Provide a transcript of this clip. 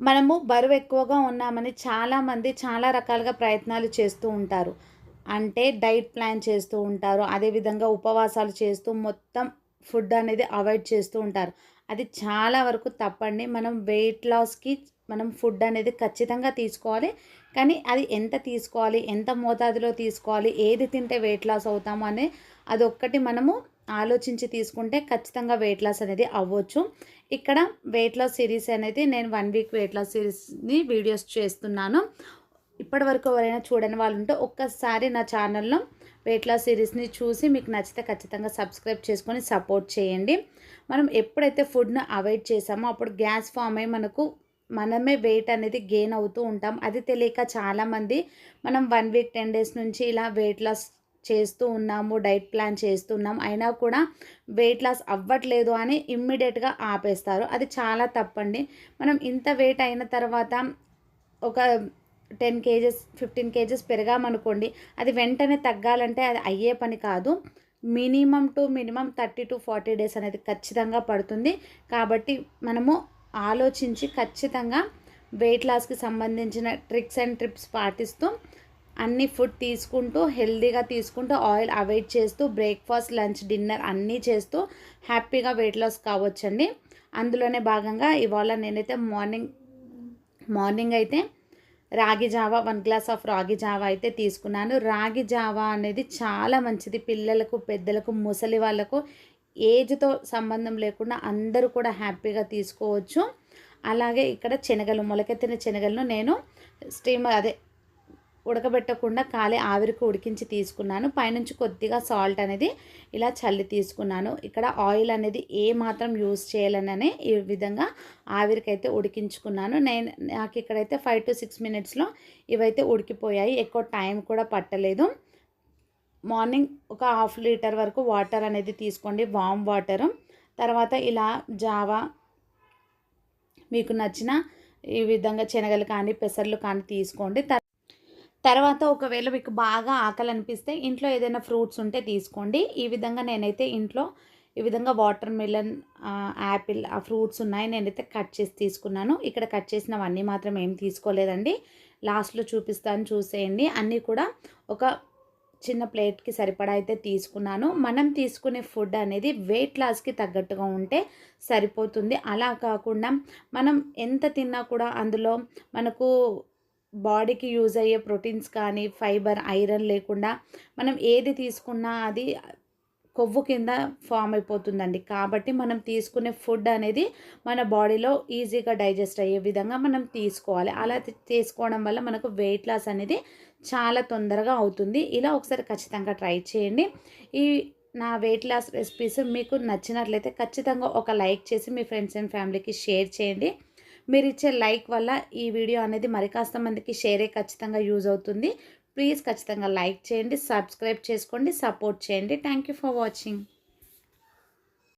మనము బరువు ఎక్కువగా ఉన్నామని చాలామంది చాలా రకాలుగా ప్రయత్నాలు చేస్తూ ఉంటారు. అంటే డైట్ ప్లాన్ చేస్తూ ఉంటారు. అదేవిధంగా ఉపవాసాలు చేస్తూ మొత్తం ఫుడ్ అనేది అవాయిడ్ చేస్తూ ఉంటారు. అది చాలా వరకు తప్పండి. మనం వెయిట్ లాస్కి మనం ఫుడ్ అనేది ఖచ్చితంగా తీసుకోవాలి. కానీ అది ఎంత తీసుకోవాలి? ఎంత మోతాదులో తీసుకోవాలి? ఏది తింటే వెయిట్ లాస్ అవుతాము అనే అదొక్కటి మనము ఆలోచించి తీసుకుంటే ఖచ్చితంగా వెయిట్ లాస్ అనేది అవ్వచ్చు. ఇక్కడ వెయిట్ లాస్ సిరీస్ అనేది నేను వన్ వీక్ వెయిట్ లాస్ సిరీస్ని వీడియోస్ చేస్తున్నాను. ఇప్పటి వరకు ఎవరైనా చూడని వాళ్ళు ఉంటే ఒక్కసారి నా ఛానల్లో వెయిట్ లాస్ సిరీస్ని చూసి మీకు నచ్చితే ఖచ్చితంగా సబ్స్క్రైబ్ చేసుకొని సపోర్ట్ చేయండి. మనం ఎప్పుడైతే ఫుడ్ను అవాయిడ్ చేసామో అప్పుడు గ్యాస్ ఫామ్ అయ్యి మనకు మనమే వెయిట్ అనేది గెయిన్ అవుతూ ఉంటాం. అది తెలియక చాలామంది మనం వన్ వీక్ టెన్ డేస్ నుంచి ఇలా వెయిట్ లాస్ చేస్తూ ఉన్నాము డైట్ ప్లాన్ చేస్తున్నాం అయినా కూడా వెయిట్ లాస్ అవ్వట్లేదు అని ఇమ్మీడియట్గా ఆపేస్తారు. అది చాలా తప్పండి. మనం ఇంత వెయిట్ అయిన తర్వాత ఒక టెన్ కేజెస్ ఫిఫ్టీన్ కేజెస్ పెరగామనుకోండి అది వెంటనే తగ్గాలంటే అది అయ్యే పని కాదు. Minimum to minimum thirty to forty days అనేది ఖచ్చితంగా పడుతుంది. కాబట్టి మనము ఆలోచించి ఖచ్చితంగా వెయిట్ లాస్కి సంబంధించిన ట్రిక్స్ అండ్ ట్రిప్స్ పాటిస్తూ అన్ని ఫుడ్ తీసుకుంటూ హెల్దీగా తీసుకుంటూ ఆయిల్ అవాయిడ్ చేస్తూ బ్రేక్ఫాస్ట్ లంచ్ డిన్నర్ అన్నీ చేస్తూ హ్యాపీగా వెయిట్ లాస్ కావచ్చండి. అందులోనే భాగంగా ఇవాళ నేనైతే మార్నింగ్ మార్నింగ్ అయితే రాగి Java one glass of ragi java అయితే తీసుకున్నాను. రాగి జావా అనేది చాలా మంచిది. పిల్లలకు పెద్దలకు ముసలి వాళ్ళకు ఏజ్తో సంబంధం లేకుండా అందరూ కూడా హ్యాపీగా తీసుకోవచ్చు. అలాగే ఇక్కడ శనగలు మొలకెత్తిన శనగలను నేను స్టీమర్ అదే ఉడకబెట్టకుండా ఖాళీ ఆవిరికి ఉడికించి తీసుకున్నాను. పైనుంచి కొద్దిగా సాల్ట్ అనేది ఇలా చల్లి తీసుకున్నాను. ఇక్కడ ఆయిల్ అనేది ఏ మాత్రం యూస్ చేయాలననే ఈ విధంగా ఆవిరికైతే ఉడికించుకున్నాను. నేను నాకు ఇక్కడైతే ఫైవ్ టు సిక్స్ మినిట్స్లో ఇవైతే ఉడికిపోయాయి. ఎక్కువ టైం కూడా పట్టలేదు. మార్నింగ్ ఒక హాఫ్ లీటర్ వరకు వాటర్ అనేది తీసుకోండి. Warm water. తర్వాత ఇలా జావా మీకు నచ్చిన ఈ విధంగా శనగలు కానీ పెసర్లు కానీ తీసుకోండి. తర్వాత ఒకవేళ మీకు బాగా ఆకలి అనిపిస్తే ఇంట్లో ఏదైనా ఫ్రూట్స్ ఉంటే తీసుకోండి. ఈ విధంగా నేనైతే ఇంట్లో ఈ విధంగా వాటర్ మిలన్ యాపిల్ ఆ ఫ్రూట్స్ ఉన్నాయి. నేనైతే కట్ చేసి తీసుకున్నాను. ఇక్కడ కట్ చేసినవన్నీ మాత్రం ఏం తీసుకోలేదండి. లాస్ట్లో చూపిస్తాను చూసేయండి. అన్నీ కూడా ఒక చిన్న ప్లేట్కి సరిపడా అయితే తీసుకున్నాను. మనం తీసుకునే ఫుడ్ అనేది వెయిట్ లాస్కి తగ్గట్టుగా ఉంటే సరిపోతుంది. అలా కాకుండా మనం ఎంత తిన్నా కూడా అందులో మనకు బాడీకి యూజ్ అయ్యే ప్రోటీన్స్ కానీ ఫైబర్ ఐరన్ లేకుండా మనం ఏది తీసుకున్నా అది కొవ్వు కింద ఫామ్ అయిపోతుందండి. కాబట్టి మనం తీసుకునే ఫుడ్ అనేది మన బాడీలో ఈజీగా డైజెస్ట్ అయ్యే విధంగా మనం తీసుకోవాలి. అలా తీసుకోవడం వల్ల మనకు వెయిట్ లాస్ అనేది చాలా తొందరగా అవుతుంది. ఇలా ఒకసారి ఖచ్చితంగా ట్రై చేయండి. ఈ నా వెయిట్ లాస్ రెసిపీస్ మీకు నచ్చినట్లయితే ఖచ్చితంగా ఒక లైక్ చేసి మీ ఫ్రెండ్స్ అండ్ ఫ్యామిలీకి షేర్ చేయండి. మీరు ఇచ్చే లైక్ వల్ల ఈ వీడియో అనేది మరి కాస్త మందికి షేరే ఖచ్చితంగా యూజ్ అవుతుంది. ప్లీజ్ ఖచ్చితంగా లైక్ చేయండి సబ్స్క్రైబ్ చేసుకోండి సపోర్ట్ చేయండి. Thank you for watching.